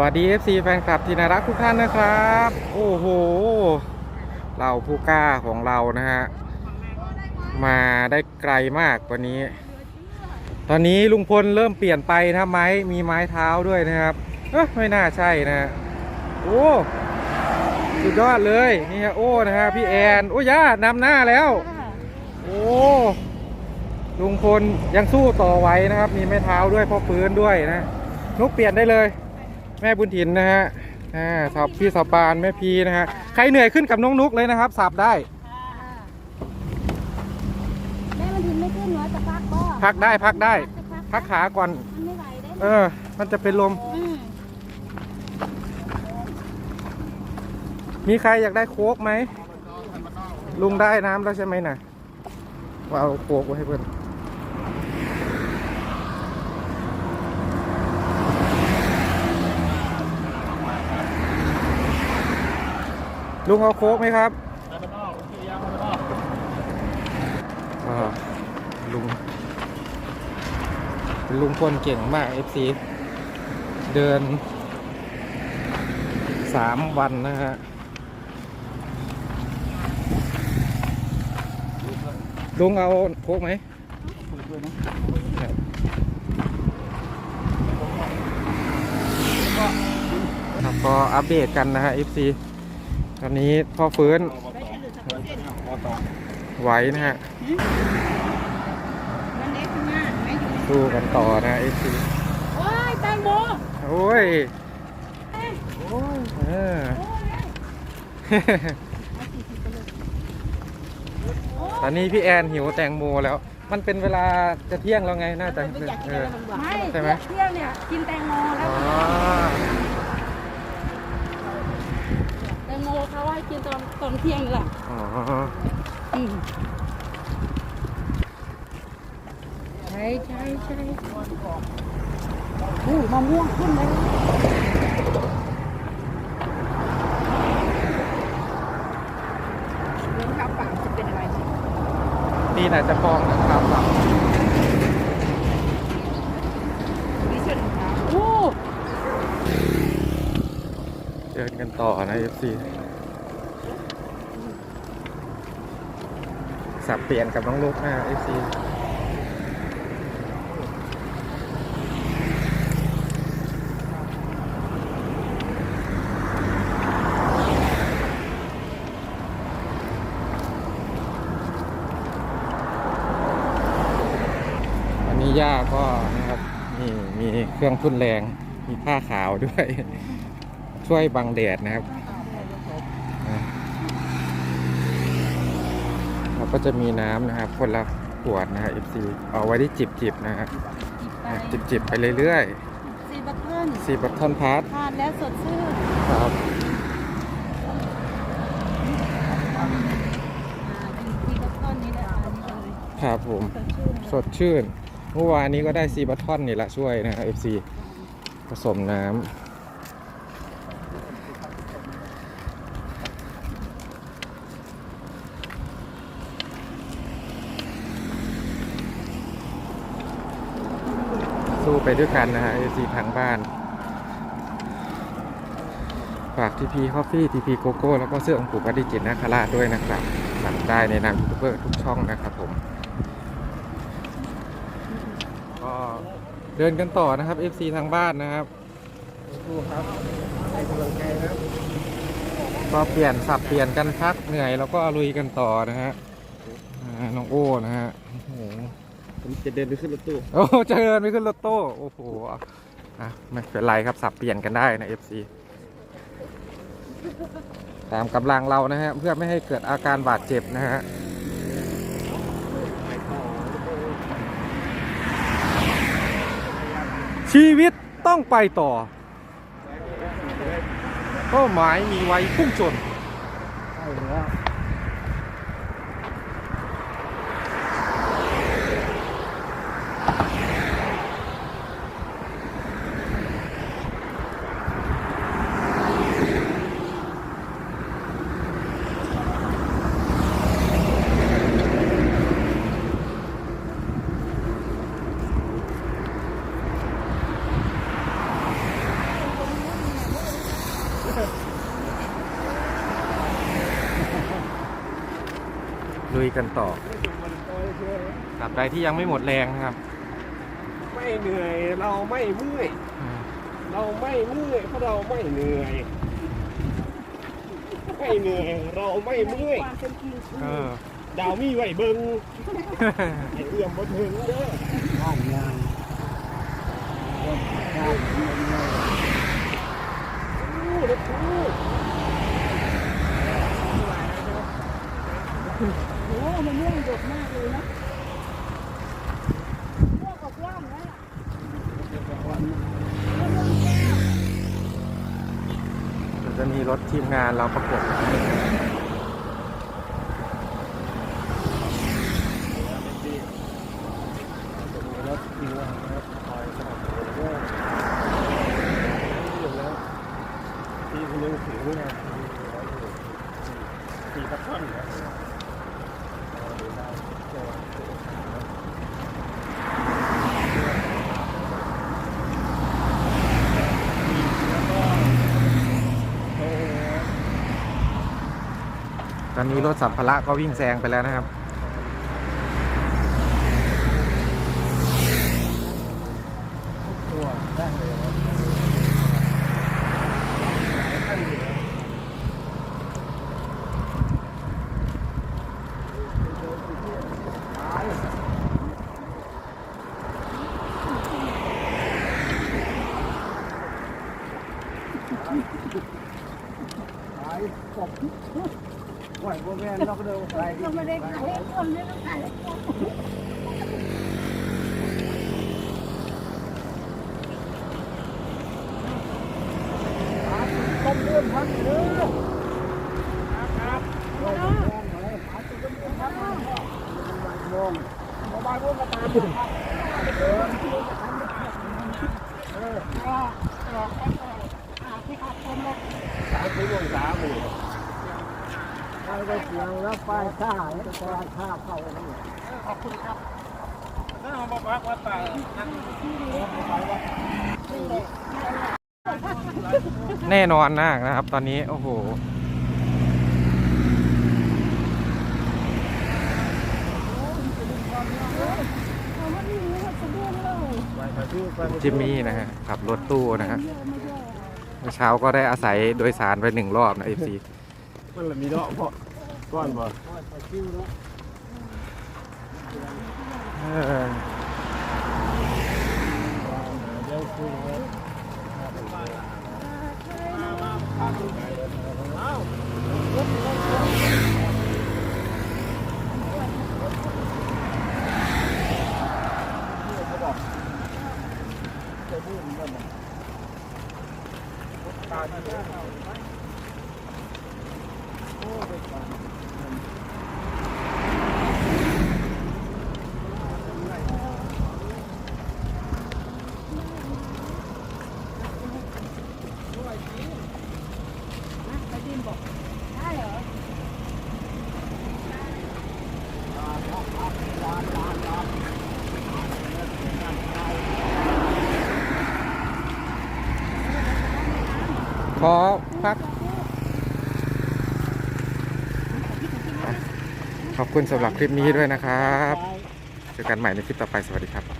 วัสดี FC แฟนคลับที่น่ารักทุกท่านนะครับ โอ้โห เราผู้กล้าของเรานะฮะ มาได้ไกลมากวันนี้ ตอนนี้ลุงพลเริ่มเปลี่ยนไปนะไม้มีไม้เท้าด้วยนะครับเอ๊ะไม่น่าใช่นะ โอ้สุดยอดเลยนี่ฮะโอ้นะฮะพี่แอนโอ้ย่านำหน้าแล้ว โอ้ลุงพลยังสู้ต่อไหวนะครับ มีไม้เท้าด้วยพ่อฟื้นด้วยนะนุกเปลี่ยนได้เลย แม่บุญถินนะฮะอ่าสอบพี่สอบปานแม่พีนะฮะใครเหนื่อยขึ้นกับน้องนุกเลยนะครับสับได้แม่มันถึงไม่ขึ้นเหรอจะพักบ่พักได้พักได้จะพักขาก่อน มันไม่ไหวได้เออ มันจะเป็นลม อืมมีใครอยากได้โค้กไหมลุงได้น้ำแล้วใช่ไหมน่ะว่าเอาโค้กไว้ให้เพื่อน ลุงเอาโค้กไหมครับอ่าลุงเป็นลุงพลเก่งมากเอฟซีเดินสามวันนะฮะลุงเอาโค้กไหมครับก็อัปเดตกันนะฮะ FC ต อนนี้พ่อฟื้นไหวนะฮะมันเล็กมากไม่อยู่สู้กันต่อนะ FC โอ้ยแตงโมโอ้ยเออตอนนี้พี่แอนหิวแตงโมแล้ว มันเป็นเวลาจะเที่ยงแล้วไงน่าจะเออไม่ใช่ไหมเที่ยงเนี่ยกินแตงโมแล้อ๋ว อ แตง โมเขาให้กินตอนตอนเที่ยงนี่แหละอ๋ออืมใช่ใช่ใช่อู้มะม่วงขึ้นเลยเลี้ยงข้าวเปล่าจะเป็นอะไร นี่น่าจะฟองนะครับ นี่เสื้อถุงเท้าโอ้ เดินกันต่อนะ FC สับเปลี่ยนกับน้องลูกนะ FC อันนี้ย่าก็นะครับนี่มีเครื่องทุ่นแรงมีผ้าขาวด้วย ช่วยบังแดดนะครับอะเราก็จะมีน้ำนะครับ คนละขวดนะฮะ FC เอาไว้ที่จิบจิบๆนะฮะอะจิบจิบๆไปเรื่อยซีบัตเทิลๆสีบัตทอนพาร์ททานแล้วสดชื่นครับอ่ากินซีบัตเทิลนี่แหละอันนี้เลยครับผมสดชื่นสดชื่น เมื่อวานนี้ก็ได้ซีบัตทอนนี่แหละช่วยนะฮะ FC ผสมน้ำ สู้ไปด้วยกันนะฮะ FC ทางบ้าน ฝากทีพีคอฟฟี่ทีพีโกโก้แล้วก็เสื้อองค์ปู่ปฏิจิตรนาคราชด้วยนะครับสั่งได้ในนามยูทูบเบอร์ทุกช่องนะครับผมก็เดินกันต่อนะครับ FC ทางบ้านนะครับสู้ครับให้กำลังใจครับก็เปลี่ยนสับเปลี่ยนกันพักเหนื่อยแล้วก็ลุยกันต่อนะฮะอ่าน้องโอ้นะฮะโอ้โห ผมจะเดินไปขึ้นรถตู้ โอ้เจริญไปขึ้นรถโต้โอ้โหอะไม่เป็นไรครับสับเปลี่ยนกันได้นะ FC ตามกำลังเรานะฮะ เพื่อไม่ให้เกิดอาการบาดเจ็บนะฮะชีวิตต้องไปต่อเป้าหมายมีไว้พุ่งชนใช่แล้ว ยกันต่อตราบใดที่ยังไม่หมดแรงนะครับ ไม่เหนื่อยเราไม่เมื่อยเราไม่เมื่อยเพราะเราไม่เหนื่อยไม่เหนื่อยเราไม่เมื่อยความเป็นจริงเออดาวมีไหวเบิงไอ้เอื้อมบ่ถึงเด้อบ้านยางอู้รถตู้โอ้ มันม่วงดกมากเลยนะม่วงกับกว้างนะจะมีรถทีมงานเราประกบ รถจริงนะครับคอยสนับสนุนด้วยที่คนนึงถือเนี่ยสี่ตะท่อนเนี่ย ตอ นนี้รถสัมภาระก็วิ่งแซงไปแล้วนะครับตัวได้ เลยไหวพวกแม่นอกเดิมไปเราไม่ได้ขายให้คนไม่ต้องขายให้คนต้มเลื่อนพักเด้อครับไหวพวกแม่นไหวหาจุดต้มเลื่อนพักมาโมงบ่ายโมงก็ตามเดินก็รอแค่ก่อนอ่าที่ขาดคนละสามสี่โมงสามหมื่ นไปได้เสียงแล้วไปท่าแล้วไปท่าเข้าแล้วขอบคุณครับนั่นผมบอกว่าวัดป่านั่นไปวัดแน่นอนมากนะครับ ตอนนี้ โอ้โหจิมมี่นะฮะขับรถตู้นะฮะเยอะไม่เยอะเมื่อเช้าก็ได้อาศัยโดยสารไปหนึ่งรอบนะเอฟซี มันละมีเนาะเพราะก้อนบ่เดี๋ยวคุยกัน นะไปดินบอกได้เหรอ ขอพัก ขอบคุณสำหรับคลิปนี้ด้วยนะครับ เจอกันใหม่ในคลิปต่อไปสวัสดีครับ